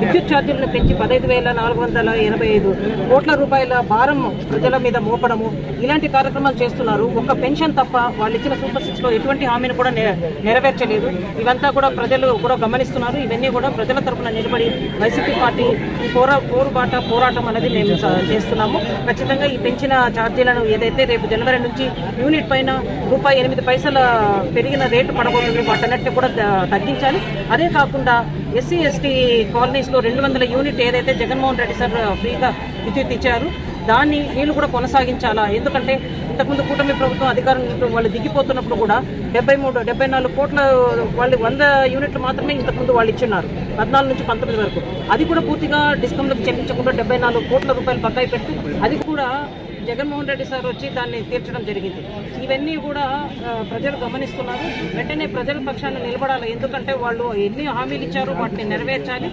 విద్యుత్ ఛార్జీలను పెంచి పదహైదు వేల నాలుగు వందల ఎనభై ఐదు కోట్ల రూపాయల భారం ప్రజల మీద మోపడము. ఇలాంటి కార్యక్రమాలు చేస్తున్నారు. ఒక్క పెన్షన్ తప్ప వాళ్ళు ఇచ్చిన సూపర్ సిక్స్లో ఎటువంటి హామీని కూడా నెరవేర్చలేదు. ఇవంతా కూడా ప్రజలు కూడా గమనిస్తున్నారు. ఇవన్నీ కూడా ప్రజల తరపున నిలబడి వైసీపీ పార్టీ ఈ పోరా పోరుబాట పోరాటం అనేది మేము చేస్తున్నాము. ఖచ్చితంగా ఈ పెంచిన ఛార్జీలను ఏదైతే రేపు జనవరి నుంచి యూనిట్ పైన రూపాయి ఎనిమిది పైసల పెరిగిన రేటు పడబోతుంది వాటన్నిటిని కూడా తగ్గించాలి. అదే కాకుండా ఎస్సీ ఎస్టీ కాలనీస్లో రెండు వందల యూనిట్ ఏదైతే జగన్మోహన్ రెడ్డి సార్ ఫ్రీగా విద్యుత్ ఇచ్చారు దాన్ని వీళ్ళు కూడా కొనసాగించాలా? ఎందుకంటే ఇంతకుముందు కూటమి ప్రభుత్వం అధికారం వాళ్ళు దిగిపోతున్నప్పుడు కూడా డెబ్బై మూడు డెబ్బై నాలుగు కోట్ల వాళ్ళు వంద యూనిట్లు మాత్రమే ఇంతకుముందు వాళ్ళు ఇచ్చిన్నారు పద్నాలుగు నుంచి పంతొమ్మిది వరకు. అది కూడా పూర్తిగా డిస్కౌంట్లకు చెల్లించకుండా డెబ్బై నాలుగు కోట్ల రూపాయలు బకాయి పెట్టి అది కూడా జగన్మోహన్ రెడ్డి సార్ వచ్చి దాన్ని తీర్చడం జరిగింది. ఇవన్నీ కూడా ప్రజలు గమనిస్తున్నారు. వెంటనే ప్రజల పక్షాన్ని నిలబడాలి. ఎందుకంటే వాళ్ళు ఎన్ని హామీలు ఇచ్చారో వాటిని నెరవేర్చాలి.